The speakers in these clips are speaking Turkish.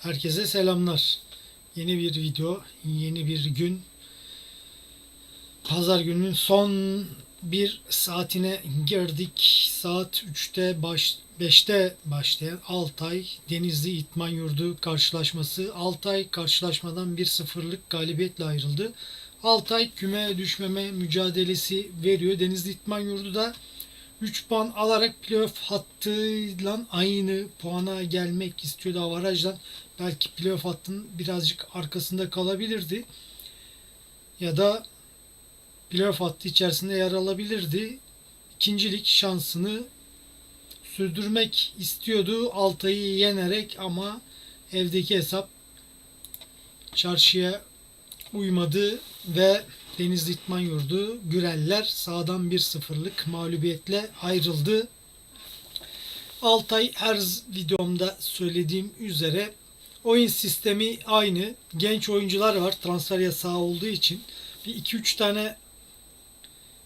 Herkese selamlar. Yeni bir video, yeni bir gün. Pazar gününün son bir saatine girdik. Saat 3'te baş, 5'te başlayan Altay Denizli İtman Yurdu karşılaşması. Altay karşılaşmadan 1-0'lık galibiyetle ayrıldı. Altay küme düşmeme mücadelesi veriyor. Denizli İtman Yurdu da 3 puan alarak playoff hattıyla aynı puana gelmek istiyordu avarajdan. Belki playoff hattının birazcık arkasında kalabilirdi. Ya da playoff hattı içerisinde yer alabilirdi. İkincilik şansını sürdürmek istiyordu Altay'ı yenerek ama evdeki hesap çarşıya uymadı ve Denizli İtman Yurdu Güreller sağdan 1-0'lık mağlubiyetle ayrıldı. Altay her videomda söylediğim üzere oyun sistemi aynı. Genç oyuncular var transfer yasağı olduğu için. Bir 2-3 tane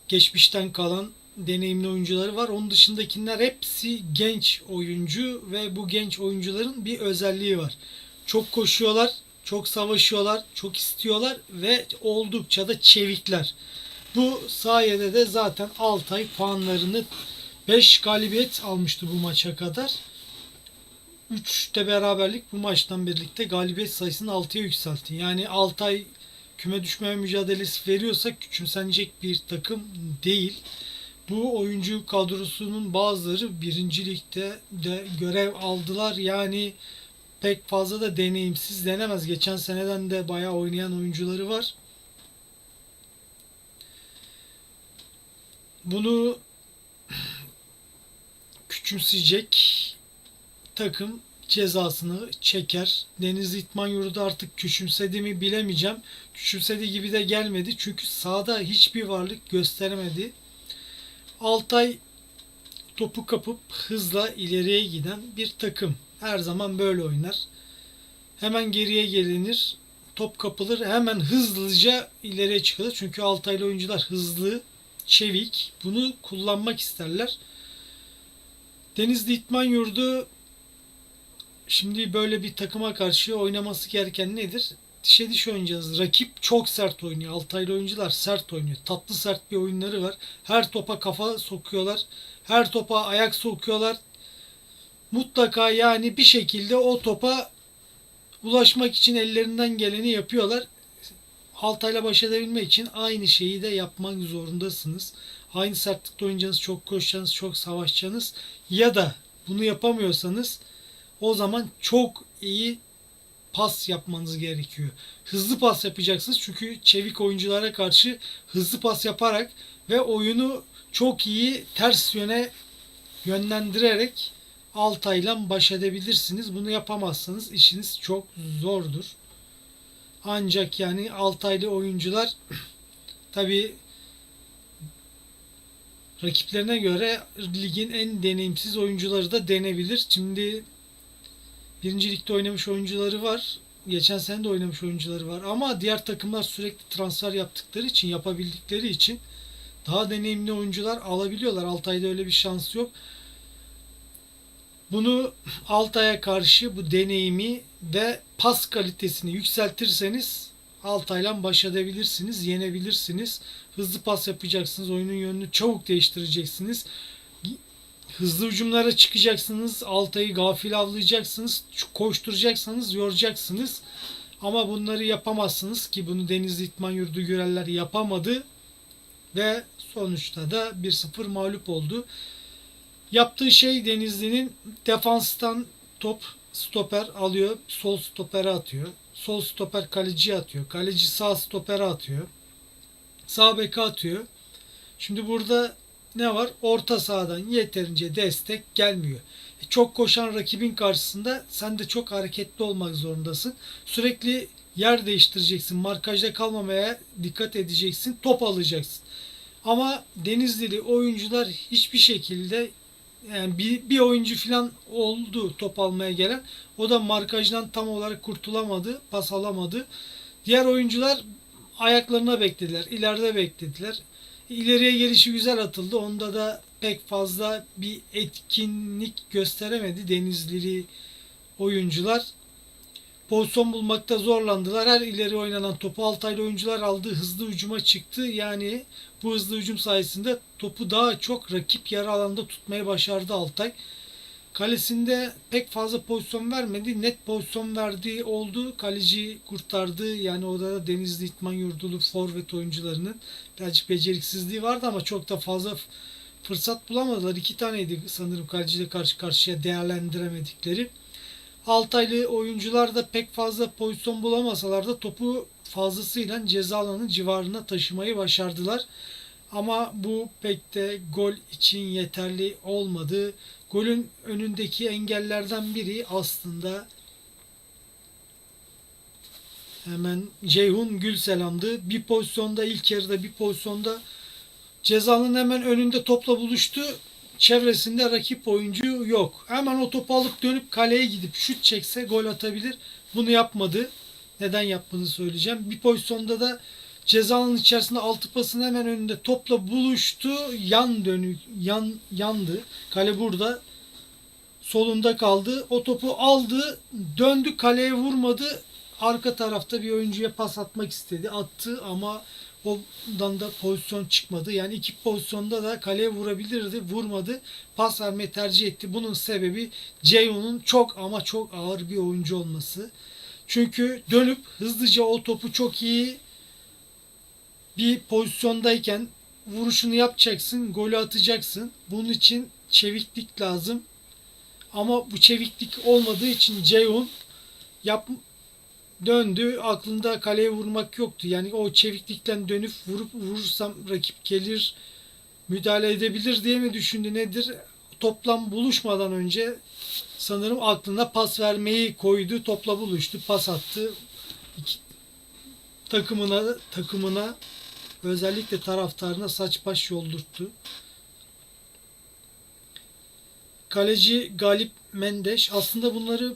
geçmişten kalan deneyimli oyuncuları var. Onun dışındakiler hepsi genç oyuncu ve bu genç oyuncuların bir özelliği var. Çok koşuyorlar, çok savaşıyorlar, çok istiyorlar ve oldukça da çevikler. Bu sayede de zaten Altay puanlarını 5 galibiyet almıştı bu maça kadar. 3'te beraberlik bu maçtan birlikte galibiyet sayısını 6'ya yükseltti. Yani Altay küme düşmeye mücadelesi veriyorsa küçümsenecek bir takım değil. Bu oyuncu kadrosunun bazıları birinci ligde de görev aldılar. Yani pek fazla da deneyimsiz denemez. Geçen seneden de bayağı oynayan oyuncuları var. Bunu küçümseyecek takım cezasını çeker. Denizli İtman Yurdu artık küçümsedi mi bilemeyeceğim. Küçümsediği gibi de gelmedi. Çünkü sahada hiçbir varlık gösteremedi. Altay topu kapıp hızla ileriye giden bir takım. Her zaman böyle oynar. Hemen geriye gelinir. Top kapılır. Hemen hızlıca ileriye çıkılır. Çünkü Altaylı oyuncular hızlı, çevik. Bunu kullanmak isterler. Denizli İtman Yurdu şimdi böyle bir takıma karşı oynaması gereken nedir? Dişe diş oynayacağız. Rakip çok sert oynuyor. Altaylı oyuncular sert oynuyor. Tatlı sert bir oyunları var. Her topa kafa sokuyorlar. Her topa ayak sokuyorlar. Mutlaka yani bir şekilde o topa ulaşmak için ellerinden geleni yapıyorlar. Altay'la baş edebilmek için aynı şeyi de yapmak zorundasınız. Aynı sertlikte oynayacaksınız, çok koşacaksınız, çok savaşacaksınız. Ya da bunu yapamıyorsanız o zaman çok iyi pas yapmanız gerekiyor. Hızlı pas yapacaksınız çünkü çevik oyunculara karşı hızlı pas yaparak ve oyunu çok iyi ters yöne yönlendirerek Altay'la baş edebilirsiniz. Bunu yapamazsanız işiniz çok zordur. Ancak yani Altaylı oyuncular tabi rakiplerine göre ligin en deneyimsiz oyuncuları da denebilir. Şimdi birinci ligde oynamış oyuncuları var. Geçen sene de oynamış oyuncuları var. Ama diğer takımlar sürekli transfer yaptıkları için, yapabildikleri için daha deneyimli oyuncular alabiliyorlar. Altay'da öyle bir şans yok. Bunu Altay'a karşı bu deneyimi ve pas kalitesini yükseltirseniz Altay'la baş edebilirsiniz, yenebilirsiniz. Hızlı pas yapacaksınız, oyunun yönünü çabuk değiştireceksiniz. Hızlı hücumlara çıkacaksınız, Altay'ı gafil avlayacaksınız, koşturacaksınız, yoracaksınız. Ama bunları yapamazsınız ki bunu Denizli İtman Yurdu göreller yapamadı ve sonuçta da 1-0 mağlup oldu. Yaptığı şey Denizli'nin defanstan top stoper alıyor. Sol stopere atıyor. Sol stoper kaleciye atıyor. Kaleci sağ stopere atıyor. Sağ beke atıyor. Şimdi burada ne var? Orta sahadan yeterince destek gelmiyor. E, çok koşan rakibin karşısında sen de çok hareketli olmak zorundasın. Sürekli yer değiştireceksin. Markajda kalmamaya dikkat edeceksin. Top alacaksın. Ama Denizlili oyuncular hiçbir şekilde yani bir, bir oyuncu falan oldu top almaya gelen. O da markajdan tam olarak kurtulamadı, pas alamadı. Diğer oyuncular ayaklarına beklediler, ileride beklediler. İleriye gelişi güzel atıldı. Onda da pek fazla bir etkinlik gösteremedi Denizlili oyuncular. Pozisyon bulmakta zorlandılar. Her ileri oynanan topu Altaylı oyuncular aldı. Hızlı hücuma çıktı. Yani bu hızlı hücum sayesinde topu daha çok rakip yarı alanda tutmayı başardı Altay. Kalesinde pek fazla pozisyon vermedi. Net pozisyon verdiği oldu. Kaleci kurtardı. Yani orada da Denizli İtman Yurdulu forvet oyuncularının birazcık beceriksizliği vardı ama çok da fazla fırsat bulamadılar. İki taneydi sanırım kaleciyle karşı karşıya değerlendiremedikleri. Altaylı oyuncular da pek fazla pozisyon bulamasalar da topu fazlasıyla ceza alanı civarına taşımayı başardılar. Ama bu pek de gol için yeterli olmadı. Golün önündeki engellerden biri aslında hemen Ceyhun Gülselam'dı. Bir pozisyonda ilk yarıda bir pozisyonda cezanın hemen önünde topla buluştu. Çevresinde rakip oyuncu yok. Hemen o topu alıp dönüp kaleye gidip şut çekse gol atabilir. Bunu yapmadı. Neden yapmadığını söyleyeceğim. Bir pozisyonda da cezanın içerisinde altı pasın hemen önünde topla buluştu. Yan dönük yan yandı. Kale burada. Solunda kaldı. O topu aldı. Döndü kaleye vurmadı. Arka tarafta bir oyuncuya pas atmak istedi. Attı ama ondan da pozisyon çıkmadı. Yani iki pozisyonda da kaleye vurabilirdi. Vurmadı. Pas vermeyi tercih etti. Bunun sebebi Ceyhun'un çok ama çok ağır bir oyuncu olması. Çünkü dönüp hızlıca o topu çok iyi bir pozisyondayken vuruşunu yapacaksın, golü atacaksın. Bunun için çeviklik lazım. Ama bu çeviklik olmadığı için Ceyhun yap döndü. Aklında kaleye vurmak yoktu. Yani o çeviklikten dönüp vurup vurursam rakip gelir müdahale edebilir diye mi düşündü nedir? Toplam buluşmadan önce sanırım aklına pas vermeyi koydu. Topla buluştu, pas attı. İki, takımına takımına özellikle taraftarına saç baş yoldurttu. Kaleci Galip Mendeş aslında bunları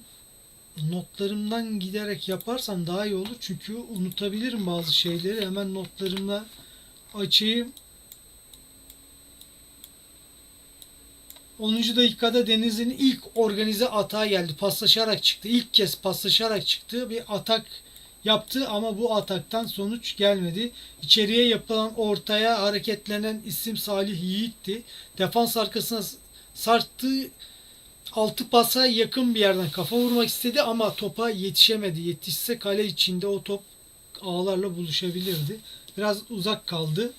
notlarımdan giderek yaparsam daha iyi olur. Çünkü unutabilirim bazı şeyleri. Hemen notlarımla açayım. 10. dakikada Denizli'nin ilk organize atağa geldi. Paslaşarak çıktı. İlk kez paslaşarak çıktı. Bir atak yaptı ama bu ataktan sonuç gelmedi. İçeriye yapılan ortaya hareketlenen isim Salih Yiğit'ti. Defans arkasına sarttı. Altı pasa yakın bir yerden kafa vurmak istedi ama topa yetişemedi. Yetişse kale içinde o top ağlarla buluşabilirdi. Biraz uzak kaldı.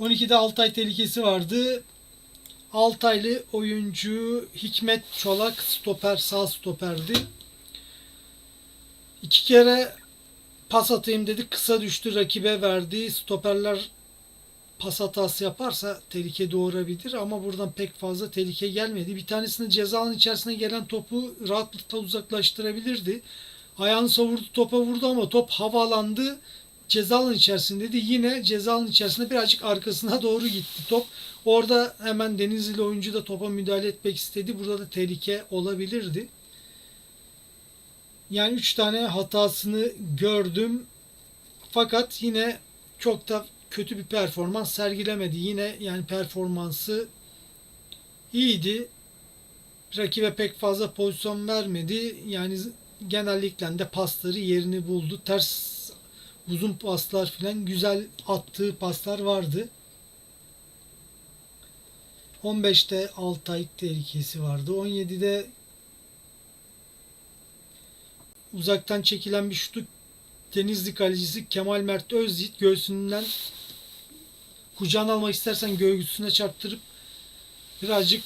12'de Altay tehlikesi vardı. Altaylı oyuncu Hikmet Çolak stoper sağ stoperdi. İki kere pas atayım dedi. Kısa düştü rakibe verdi. Stoperler pas hatası yaparsa tehlike doğurabilir ama buradan pek fazla tehlike gelmedi. Bir tanesini cezanın içerisine gelen topu rahatlıkla uzaklaştırabilirdi. Ayağını savurdu topa vurdu ama top havalandı. Cezanın içerisindeydi. Yine cezanın içerisinde birazcık arkasına doğru gitti top. Orada hemen Denizli oyuncu da topa müdahale etmek istedi. Burada da tehlike olabilirdi. Yani 3 tane hatasını gördüm. Fakat yine çok da kötü bir performans sergilemedi. Yine yani performansı iyiydi. Rakibe pek fazla pozisyon vermedi. Yani genellikle de pasları yerini buldu. Ters uzun paslar filan güzel attığı paslar vardı. 15'te Altay tehlikesi vardı. 17'de uzaktan çekilen bir şutu Denizli kalecisi Kemal Mert Özyiğit göğsünden kucağına almak istersen göğsüne çarptırıp birazcık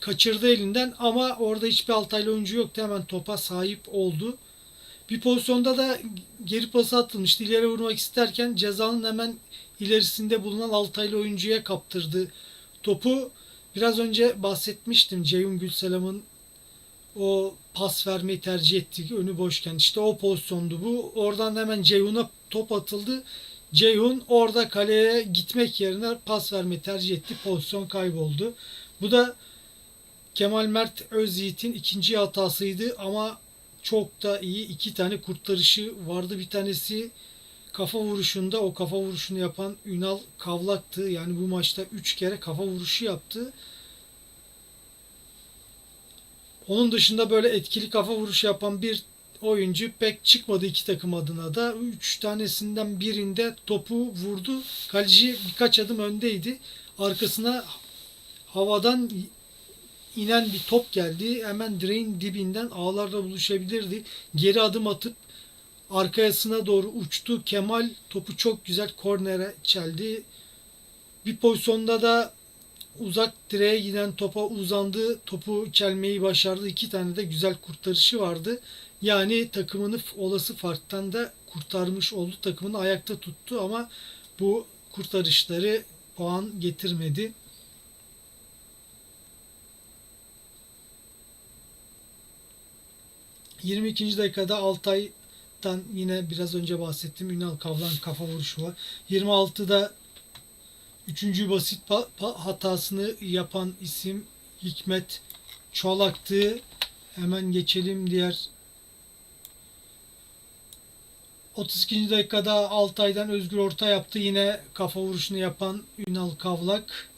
kaçırdı elinden ama orada hiçbir Altaylı oyuncu yoktu. Hemen topa sahip oldu. Bir pozisyonda da geri pası atılmıştı. İleri vurmak isterken cezanın hemen ilerisinde bulunan Altaylı oyuncuya kaptırdı. Topu biraz önce bahsetmiştim. Ceyhun Gülselam'ın o pas vermeyi tercih ettiği önü boşken işte o pozisyondu bu. Oradan hemen Ceyhun'a top atıldı. Ceyhun orada kaleye gitmek yerine pas vermeyi tercih etti. Pozisyon kayboldu. Bu da Kemal Mert Özyiğit'in ikinci hatasıydı ama çok da iyi iki tane kurtarışı vardı. Bir tanesi kafa vuruşunda o kafa vuruşunu yapan Ünal Kavlak'tı. Yani bu maçta 3 kere kafa vuruşu yaptı. Onun dışında böyle etkili kafa vuruşu yapan bir oyuncu pek çıkmadı iki takım adına da. Üç tanesinden birinde topu vurdu. Kaleci birkaç adım öndeydi. Arkasına havadan inen bir top geldi. Hemen direğin dibinden ağlarla buluşabilirdi. Geri adım atıp arkasına doğru uçtu. Kemal topu çok güzel kornere çeldi. Bir pozisyonda da uzak direğe giden topa uzandı. Topu çelmeyi başardı. İki tane de güzel kurtarışı vardı. Yani takımını olası farktan da kurtarmış oldu. Takımını ayakta tuttu ama bu kurtarışları puan getirmedi. ...22. dakikada Altay'dan yine biraz önce bahsettim. Ünal Kavlan kafa vuruşu var. 26'da Üçüncü basit hatasını yapan isim Hikmet Çolak'tı. Hemen geçelim diğer 32. dakikada Altay'dan Özgür orta yaptı. Yine kafa vuruşunu yapan Ünal Kavlak.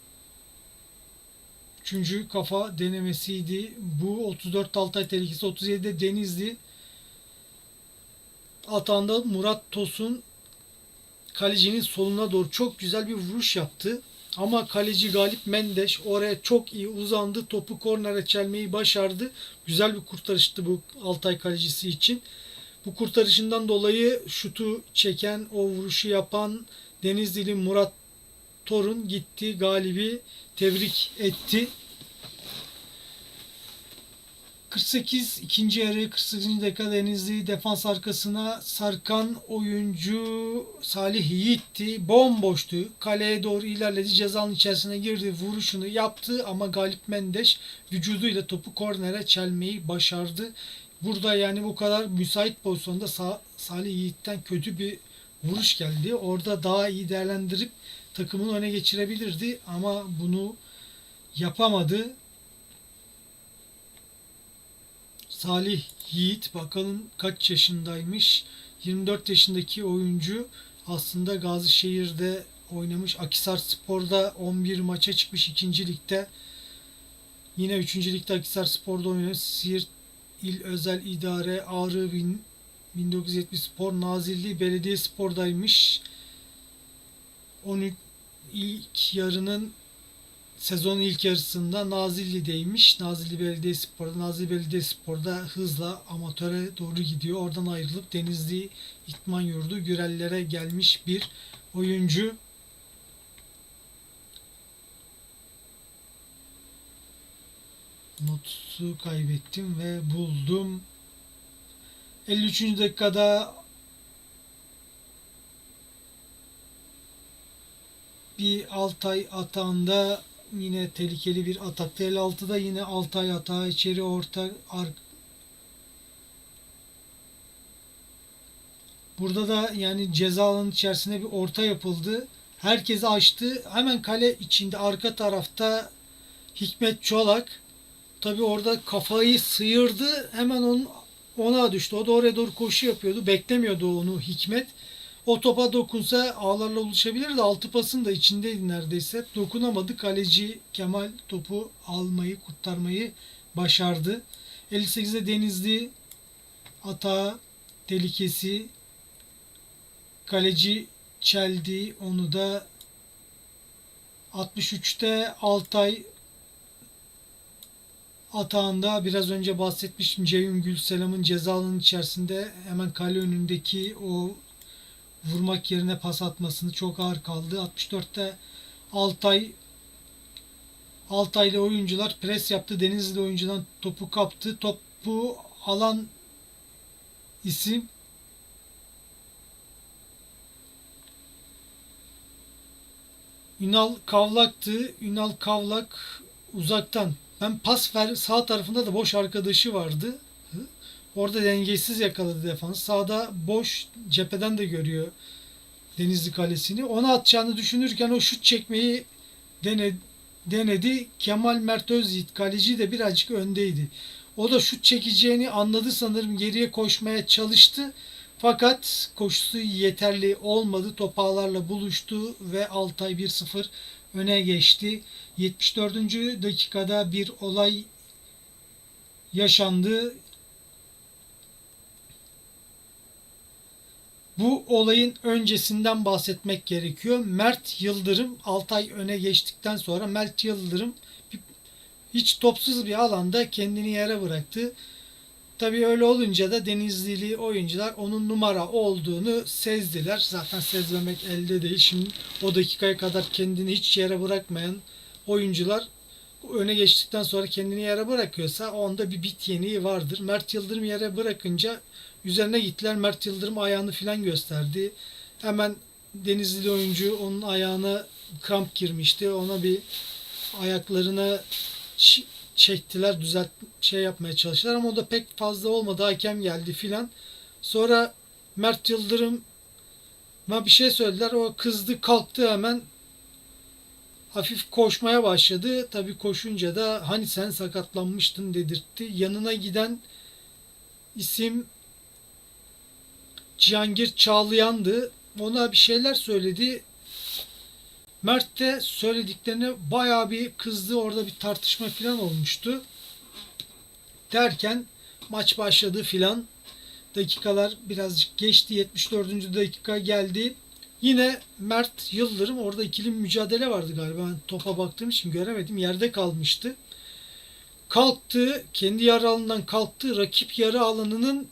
Üçüncü kafa denemesiydi. Bu 34 Altay tehlikesi 37'de Denizli. Atanda Murat Tosun kalecinin soluna doğru çok güzel bir vuruş yaptı. Ama kaleci Galip Mendeş oraya çok iyi uzandı. Topu kornere çelmeyi başardı. Güzel bir kurtarıştı bu Altay kalecisi için. Bu kurtarışından dolayı şutu çeken, o vuruşu yapan Denizlili Murat Torun gitti. Galibi tebrik etti. 48 ikinci yarı 48. dakika Denizli defans arkasına sarkan oyuncu Salih Yiğit'ti. Bomboştu. Kaleye doğru ilerledi. Cezanın içerisine girdi. Vuruşunu yaptı ama Galip Mendeş vücuduyla topu kornere çelmeyi başardı. Burada yani bu kadar müsait pozisyonda Sa- Salih Yiğit'ten kötü bir vuruş geldi. Orada daha iyi değerlendirip takımını öne geçirebilirdi ama bunu yapamadı. Salih Yiğit bakalım kaç yaşındaymış. 24 yaşındaki oyuncu aslında Gazişehir'de oynamış. Akisar Spor'da 11 maça çıkmış 2. ligde. Yine 3. ligde Akisar Spor'da oynuyor. Siirt İl Özel İdare Ağrı bin- 1970 Spor Nazilli Belediye Spor'daymış. 13 ilk yarının sezonun ilk yarısında Nazilli'deymiş. Nazilli Belediyespor'da. Nazilli Belediyespor'da hızla amatöre doğru gidiyor. Oradan ayrılıp Denizli İtman Yurdu Gürellere gelmiş bir oyuncu. Notu kaybettim ve buldum. 53. dakikada bir Altay atağında yine tehlikeli bir atak. 56'da yine Altay atağı içeri orta ar Burada da yani ceza alanı içerisinde bir orta yapıldı. Herkesi açtı. Hemen kale içinde arka tarafta Hikmet Çolak tabi orada kafayı sıyırdı. Hemen onun ona düştü. O da oraya doğru koşu yapıyordu. Beklemiyordu onu Hikmet. O topa dokunsa ağlarla buluşabilirdi. Altı pasın da içindeydi neredeyse. Dokunamadı. Kaleci Kemal topu almayı, kurtarmayı başardı. 58'de Denizli atağı tehlikesi kaleci çeldi. Onu da 63'te Altay atağında biraz önce bahsetmiştim. Ceyhun Gülselam'ın cezalının içerisinde hemen kale önündeki o vurmak yerine pas atmasını çok ağır kaldı. 64'te Altay Altaylı oyuncular pres yaptı. Denizli oyuncudan topu kaptı. Topu alan isim Ünal Kavlak'tı. Ünal Kavlak uzaktan. Ben pas ver sağ tarafında da boş arkadaşı vardı. Orada dengesiz yakaladı defans. Sağda boş cepheden de görüyor Denizli Kalesi'ni. Ona atacağını düşünürken o şut çekmeyi denedi. denedi. Kemal Mert Özyiğit kaleci de birazcık öndeydi. O da şut çekeceğini anladı sanırım geriye koşmaya çalıştı. Fakat koşusu yeterli olmadı. Top ağlarla buluştu ve Altay 1-0 öne geçti. 74. dakikada bir olay yaşandı. Bu olayın öncesinden bahsetmek gerekiyor. Mert Yıldırım 6 ay öne geçtikten sonra Mert Yıldırım hiç topsuz bir alanda kendini yere bıraktı. Tabii öyle olunca da Denizlili oyuncular onun numara olduğunu sezdiler. Zaten sezmemek elde değil. Şimdi o dakikaya kadar kendini hiç yere bırakmayan oyuncular öne geçtikten sonra kendini yere bırakıyorsa onda bir bit yeniği vardır. Mert Yıldırım yere bırakınca üzerine gittiler. Mert Yıldırım ayağını filan gösterdi. Hemen Denizlili oyuncu onun ayağına kramp girmişti. Ona bir ayaklarına çektiler, düzelt şey yapmaya çalıştılar ama o da pek fazla olmadı. Hakem geldi filan. Sonra Mert Yıldırım bir şey söylediler. O kızdı, kalktı hemen hafif koşmaya başladı. Tabii koşunca da hani sen sakatlanmıştın dedirtti. Yanına giden isim Cihangir Çağlayan'dı. Ona bir şeyler söyledi. Mert de söylediklerine bayağı bir kızdı. Orada bir tartışma falan olmuştu. Derken maç başladı filan. Dakikalar birazcık geçti. 74. dakika geldi. Yine Mert Yıldırım orada ikili mücadele vardı galiba. Ben topa baktığım için göremedim. Yerde kalmıştı. Kalktı. Kendi yarı alanından kalktı. Rakip yarı alanının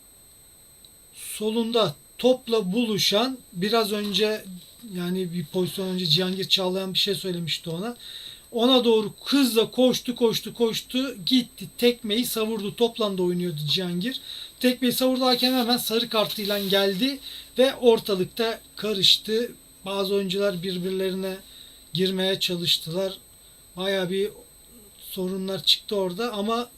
solunda topla buluşan biraz önce yani bir pozisyon önce Cihangir Çağlayan bir şey söylemişti ona. Ona doğru hızla koştu koştu koştu gitti tekmeyi savurdu topla da oynuyordu Cihangir. Tekmeyi savurdu hakem hemen sarı kartıyla geldi ve ortalıkta karıştı. Bazı oyuncular birbirlerine girmeye çalıştılar. Baya bir sorunlar çıktı orada ama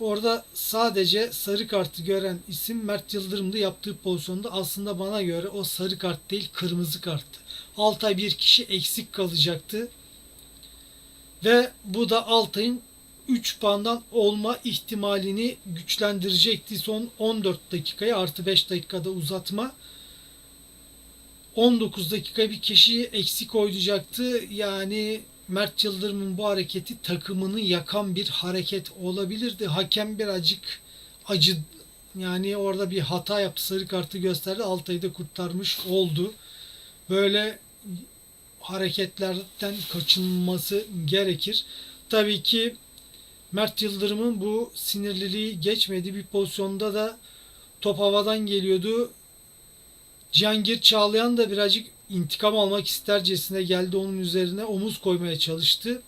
Orada sadece sarı kartı gören isim Mert Yıldırım'dı yaptığı pozisyonda aslında bana göre o sarı kart değil kırmızı karttı. Altay bir kişi eksik kalacaktı. Ve bu da Altay'ın 3 puandan olma ihtimalini güçlendirecekti. Son 14 dakikayı artı 5 dakikada uzatma. 19 dakika bir kişiyi eksik oynayacaktı. Yani Mert Yıldırım'ın bu hareketi takımını yakan bir hareket olabilirdi. Hakem birazcık acı yani orada bir hata yaptı. Sarı kartı gösterdi. Altay'ı da kurtarmış oldu. Böyle hareketlerden kaçınılması gerekir. Tabii ki Mert Yıldırım'ın bu sinirliliği geçmedi. Bir pozisyonda da top havadan geliyordu. Cihangir Çağlayan da birazcık intikam almak istercesine geldi onun üzerine omuz koymaya çalıştı.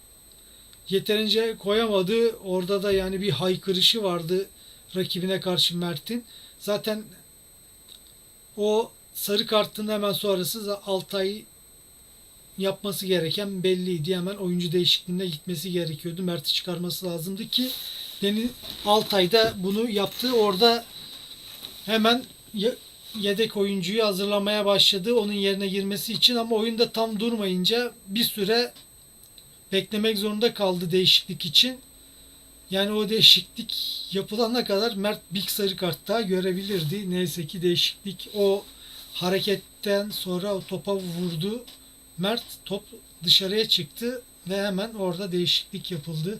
Yeterince koyamadı. Orada da yani bir haykırışı vardı rakibine karşı Mert'in. Zaten o sarı kartın hemen sonrası Altay yapması gereken belliydi. Hemen oyuncu değişikliğine gitmesi gerekiyordu. Mert'i çıkarması lazımdı ki Deniz Altay da bunu yaptı. Orada hemen yedek oyuncuyu hazırlamaya başladı onun yerine girmesi için ama oyunda tam durmayınca bir süre beklemek zorunda kaldı değişiklik için. Yani o değişiklik yapılana kadar Mert bir sarı kart daha görebilirdi. Neyse ki değişiklik o hareketten sonra o topa vurdu. Mert top dışarıya çıktı ve hemen orada değişiklik yapıldı.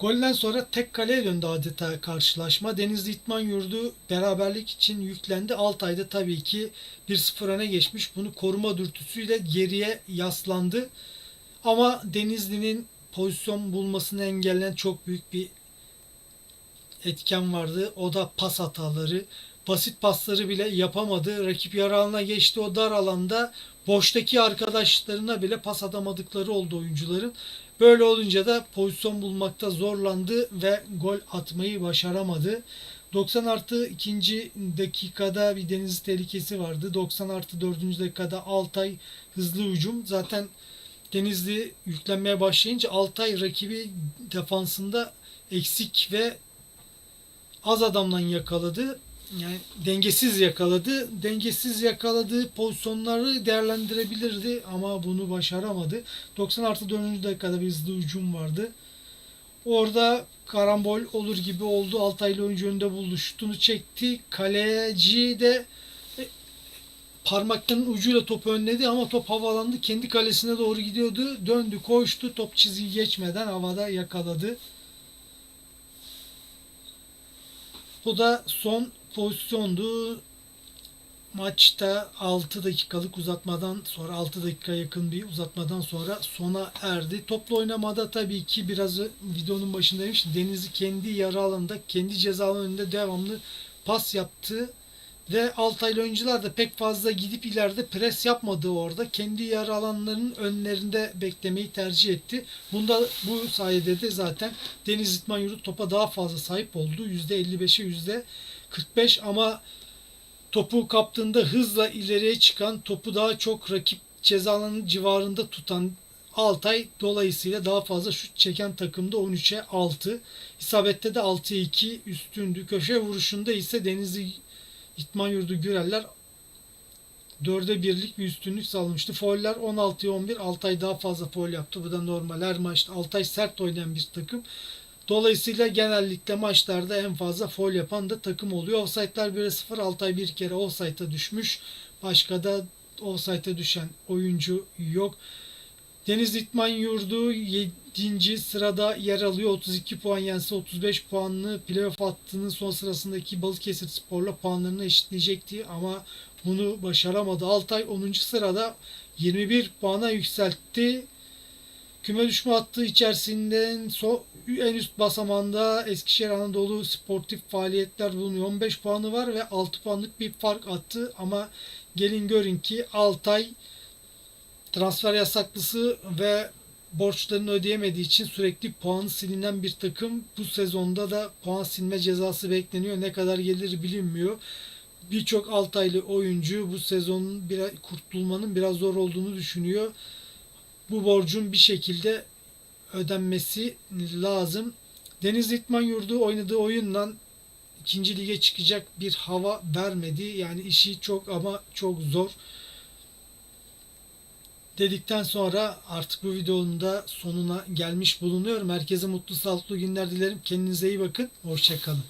Golden sonra tek kaleye döndü adeta karşılaşma. Denizli İtman Yurdu beraberlik için yüklendi. Altay'da tabii ki 1-0 öne geçmiş. Bunu koruma dürtüsüyle geriye yaslandı. Ama Denizli'nin pozisyon bulmasını engelleyen çok büyük bir etken vardı. O da pas hataları. Basit pasları bile yapamadı. Rakip yarı alana geçti. O dar alanda boştaki arkadaşlarına bile pas atamadıkları oldu oyuncuların. Böyle olunca da pozisyon bulmakta zorlandı ve gol atmayı başaramadı. 90 artı ikinci dakikada bir deniz tehlikesi vardı. 90 artı dördüncü dakikada Altay hızlı hücum. Zaten Denizli yüklenmeye başlayınca Altay rakibi defansında eksik ve az adamdan yakaladı yani dengesiz yakaladı. Dengesiz yakaladığı pozisyonları değerlendirebilirdi ama bunu başaramadı. 90 artı 4. dakikada bir hızlı hücum vardı. Orada karambol olur gibi oldu. Altaylı oyuncu önünde buldu. Şutunu çekti. Kaleci de e, parmaklarının ucuyla topu önledi ama top havalandı. Kendi kalesine doğru gidiyordu. Döndü, koştu. Top çizgiyi geçmeden havada yakaladı. Bu da son pozisyondu. Maçta 6 dakikalık uzatmadan sonra 6 dakika yakın bir uzatmadan sonra sona erdi. Toplu oynamada tabii ki biraz videonun başında demiştim. Denizli kendi yarı alanında kendi ceza önünde devamlı pas yaptı. Ve Altaylı oyuncular da pek fazla gidip ileride pres yapmadı orada. Kendi yarı alanlarının önlerinde beklemeyi tercih etti. Bunda bu sayede de zaten Deniz İtman Yurdu topa daha fazla sahip oldu. %55'e %45 ama topu kaptığında hızla ileriye çıkan, topu daha çok rakip ceza alanı civarında tutan Altay dolayısıyla daha fazla şut çeken takımda 13'e 6. İsabette de 6'ya 2 üstündü. Köşe vuruşunda ise Denizli İtman Yurdu Güreller 4'e 1'lik bir üstünlük sağlamıştı. Fauller 16'ya 11. Altay daha fazla faul yaptı. Bu da normal. Her maçta Altay sert oynayan bir takım. Dolayısıyla genellikle maçlarda en fazla foul yapan da takım oluyor. Offside'lar 1'e 0. Altay bir kere offside'a düşmüş. Başka da offside'a düşen oyuncu yok. Deniz İtman Yurdu 7. sırada yer alıyor. 32 puan yense 35 puanlı playoff hattının son sırasındaki Balıkesir Spor'la puanlarını eşitleyecekti ama bunu başaramadı. Altay 10. sırada 21 puana yükseltti. Küme düşme hattı içerisinden so, en üst basamanda Eskişehir Anadolu sportif faaliyetler bulunuyor. 15 puanı var ve 6 puanlık bir fark attı ama gelin görün ki Altay transfer yasaklısı ve borçlarını ödeyemediği için sürekli puanı silinen bir takım. Bu sezonda da puan silme cezası bekleniyor. Ne kadar gelir bilinmiyor. Birçok Altaylı oyuncu bu sezonun biraz kurtulmanın biraz zor olduğunu düşünüyor. Bu borcun bir şekilde ödenmesi lazım. Deniz İtman Yurdu oynadığı oyunla ikinci lige çıkacak bir hava vermedi. Yani işi çok ama çok zor dedikten sonra artık bu videonun da sonuna gelmiş bulunuyorum. Herkese mutlu sağlıklı günler dilerim. Kendinize iyi bakın. Hoşçakalın.